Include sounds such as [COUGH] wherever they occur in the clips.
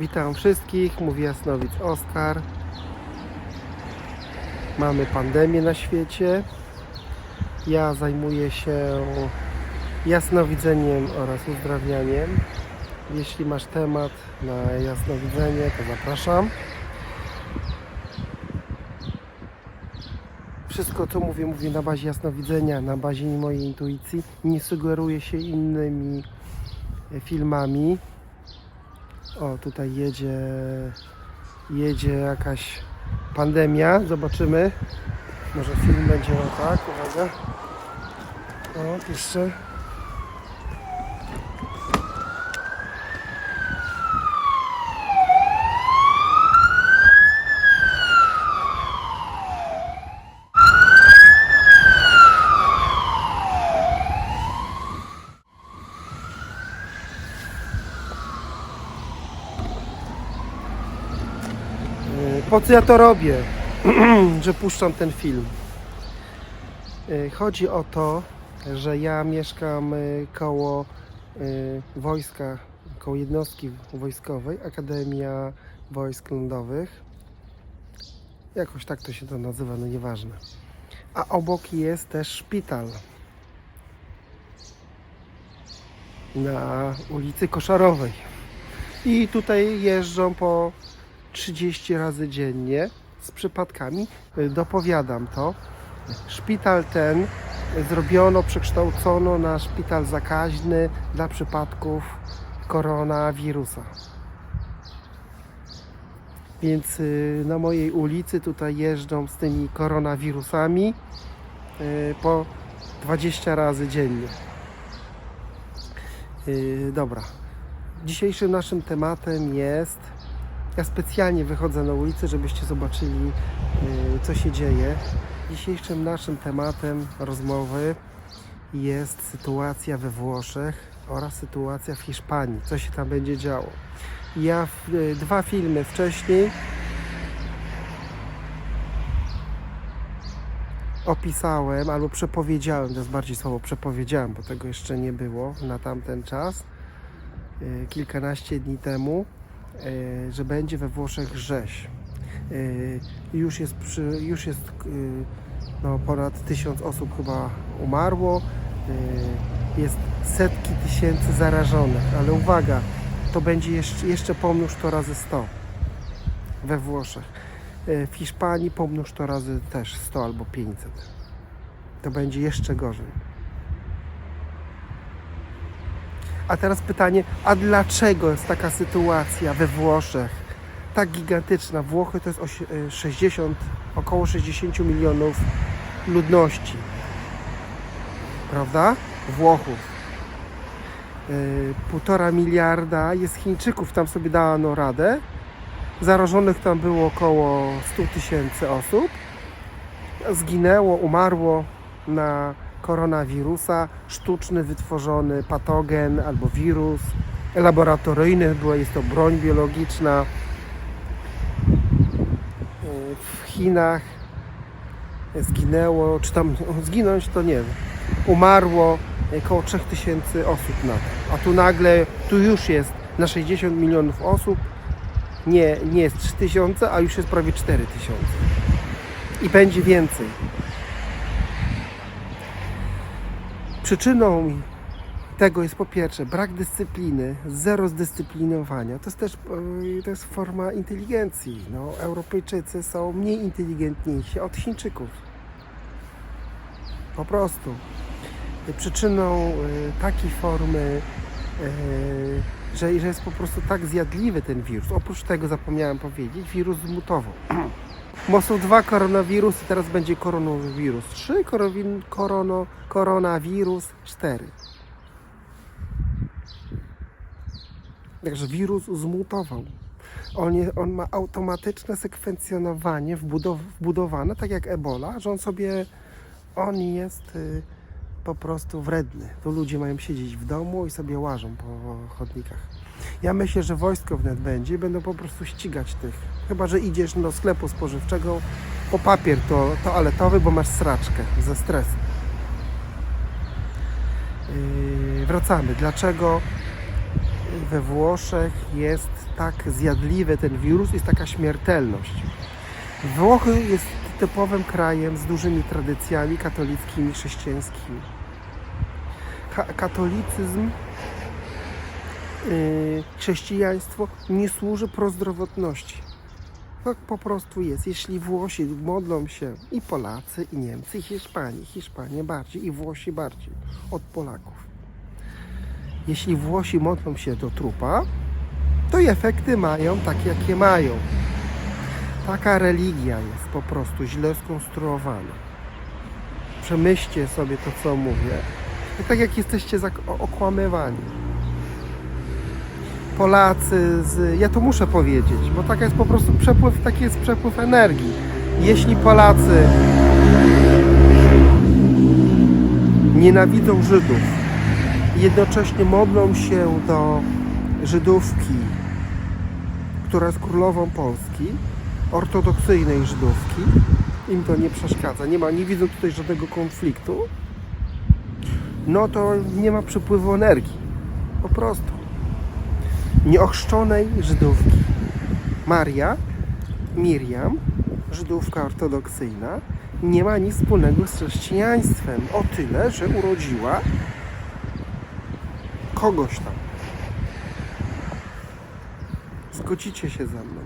Witam wszystkich, mówi Jasnowic Oskar. Mamy pandemię na świecie. Ja zajmuję się jasnowidzeniem oraz uzdrawianiem. Jeśli masz temat na jasnowidzenie, to zapraszam. Wszystko co mówię, mówię na bazie jasnowidzenia, na bazie mojej intuicji. Nie sugeruję się innymi filmami. O, tutaj jedzie, jedzie jakaś pandemia. Zobaczymy. Może film będzie o tak, uwaga. O, jeszcze. Po co ja to robię, [CLEARS THROAT] że puszczam ten film? Y, Chodzi o to, że ja mieszkam y, koło y, wojska, koło jednostki wojskowej, Akademia Wojsk Lądowych. Jakoś tak to się to nazywa, no nieważne. A obok jest też szpital. Na ulicy Koszarowej. I tutaj jeżdżą po 30 razy dziennie z przypadkami. Y, Dopowiadam to. Szpital ten zrobiono, przekształcono na szpital zakaźny dla przypadków koronawirusa. Więc y, na mojej ulicy tutaj jeżdżą z tymi koronawirusami y, po 20 razy dziennie. Dobra. Dzisiejszym naszym tematem jest ja specjalnie wychodzę na ulicę, żebyście zobaczyli, y, co się dzieje. Dzisiejszym naszym tematem rozmowy jest sytuacja we Włoszech oraz sytuacja w Hiszpanii. Co się tam będzie działo. Ja y, dwa filmy wcześniej opisałem albo przepowiedziałem, to jest bardziej słowo przepowiedziałem, bo tego jeszcze nie było na tamten czas, y, kilkanaście dni temu że będzie we Włoszech rzeź. E, Już jest, przy, już jest e, no, ponad tysiąc osób chyba umarło. E, Jest setki tysięcy zarażonych, ale uwaga, to będzie jeszcze, jeszcze pomnóż to razy 100 we Włoszech. E, W Hiszpanii pomnóż to razy też 100 albo 500. To będzie jeszcze gorzej. A teraz pytanie, a dlaczego jest taka sytuacja we Włoszech? Tak gigantyczna. Włochy to jest osie- e, 60, około 60 milionów ludności. Prawda? Włochów. E, Półtora miliarda jest Chińczyków, tam sobie dano radę. Zarażonych tam było około 100 tysięcy osób. Zginęło, umarło na koronawirusa, sztuczny wytworzony patogen albo wirus, laboratoryjny, była, jest to broń biologiczna. W Chinach zginęło, czy tam o, zginąć to nie wiem, umarło około 3000 osób na to. A tu nagle, tu już jest na 60 milionów osób, nie, nie jest 3000, a już jest prawie 4000. I będzie więcej. Przyczyną tego jest po pierwsze brak dyscypliny, zero zdyscyplinowania. To jest też e, to jest forma inteligencji. No, Europejczycy są mniej inteligentniejsi od Chińczyków. Po prostu. Przyczyną e, takiej formy, e, że, że jest po prostu tak zjadliwy ten wirus. Oprócz tego zapomniałem powiedzieć, wirus zmutował. [CLEARS THROAT] Bo są dwa koronawirusy, teraz będzie koronawirus 3, korowin- korono, koronawirus 4. Także wirus zmutował. On, je, on ma automatyczne sekwencjonowanie wbudow, wbudowane, tak jak Ebola, że on sobie, on jest y, po prostu wredny. Tu ludzie mają siedzieć w domu i sobie łażą po chodnikach. Ja myślę, że wojsko wnet będzie i będą po prostu ścigać tych. Chyba, że idziesz do sklepu spożywczego po papier to, toaletowy, bo masz sraczkę ze stresu. Yy, wracamy. Dlaczego we Włoszech jest tak zjadliwy ten wirus, jest taka śmiertelność. Włochy jest typowym krajem z dużymi tradycjami katolickimi, chrześcijańskimi. Ka- katolicyzm, chrześcijaństwo nie służy prozdrowotności. Tak po prostu jest. Jeśli Włosi modlą się i Polacy, i Niemcy, i Hiszpanie, Hiszpanie bardziej, i Włosi bardziej od Polaków. Jeśli Włosi modlą się do trupa, to efekty mają takie, jakie mają. Taka religia jest po prostu źle skonstruowana. Przemyślcie sobie to, co mówię. I tak jak jesteście okłamywani. Polacy z... Ja to muszę powiedzieć, bo taka jest po prostu przepływ, taki jest przepływ energii. Jeśli Polacy nienawidzą Żydów jednocześnie modlą się do Żydówki, która jest królową Polski, ortodoksyjnej Żydówki, im to nie przeszkadza, nie ma, nie widzą tutaj żadnego konfliktu, no to nie ma przepływu energii. Po prostu nieochrzczonej Żydówki. Maria, Miriam, Żydówka ortodoksyjna, nie ma nic wspólnego z chrześcijaństwem. O tyle, że urodziła kogoś tam. Zgodzicie się ze mną.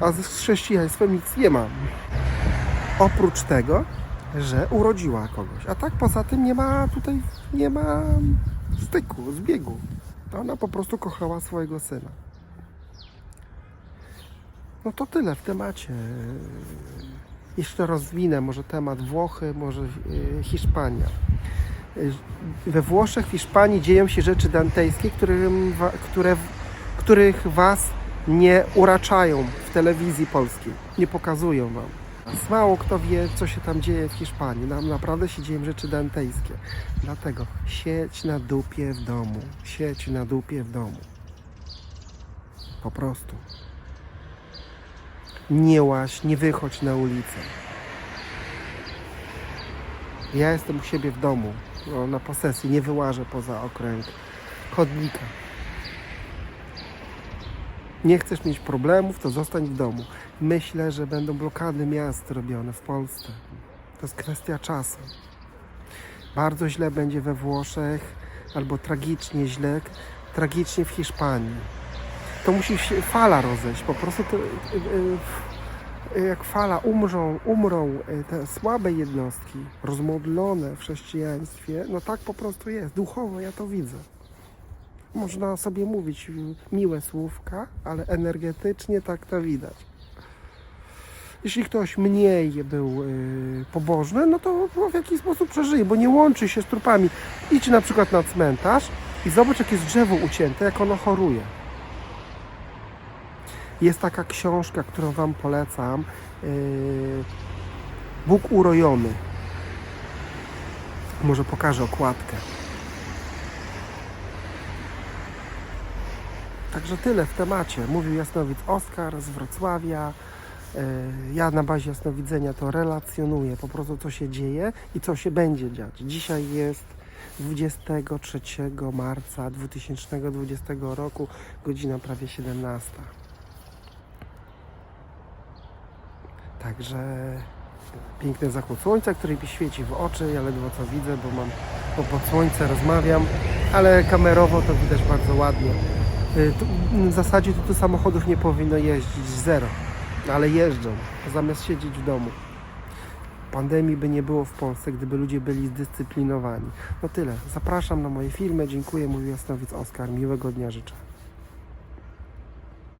A z chrześcijaństwem nic nie mam. Oprócz tego, że urodziła kogoś. A tak poza tym nie ma tutaj, nie ma styku, zbiegu. Ona po prostu kochała swojego syna. No to tyle w temacie. Jeszcze rozwinę może temat Włochy, może e, Hiszpania. E, We Włoszech, w Hiszpanii dzieją się rzeczy dantejskie, którym, które, których Was nie uraczają w telewizji polskiej. Nie pokazują Wam. Mało kto wie, co się tam dzieje w Hiszpanii. Nam naprawdę się dzieją rzeczy dantejskie. Dlatego sieć na dupie w domu. Sieć na dupie w domu. Po prostu. Nie łaź, nie wychodź na ulicę. Ja jestem u siebie w domu, no, na posesji, nie wyłażę poza okręg chodnika. Nie chcesz mieć problemów, to zostań w domu. Myślę, że będą blokady miast robione w Polsce. To jest kwestia czasu. Bardzo źle będzie we Włoszech, albo tragicznie źle, tragicznie w Hiszpanii. To musi się fala rozejść. Po prostu to, y, y, jak fala umrzą, umrą y, te słabe jednostki, rozmodlone w chrześcijaństwie, no tak po prostu jest. Duchowo ja to widzę. Można sobie mówić miłe słówka, ale energetycznie tak to widać. Jeśli ktoś mniej był y, pobożny, no to w jakiś sposób przeżyje, bo nie łączy się z trupami. Idź na przykład na cmentarz i zobacz, jak jest drzewo ucięte, jak ono choruje. Jest taka książka, którą Wam polecam. y, Bóg urojony. Może pokażę okładkę. Także tyle w temacie. Mówił jasnowic Oskar z Wrocławia. E, Ja na bazie jasnowidzenia to relacjonuję po prostu co się dzieje i co się będzie dziać. Dzisiaj jest 23 marca 2020 roku, godzina prawie 17. Także piękny zachód słońca, który mi świeci w oczy. Ja ledwo co widzę, bo mam bo pod słońce rozmawiam, ale kamerowo to widać bardzo ładnie. Y, tu, w zasadzie tu, samochodów nie powinno jeździć, zero, ale jeżdżą, zamiast siedzieć w domu. Pandemii by nie było w Polsce, gdyby ludzie byli zdyscyplinowani. No tyle. Zapraszam na moje filmy. Dziękuję. Mówił Jasnowic Oskar. Miłego dnia życzę.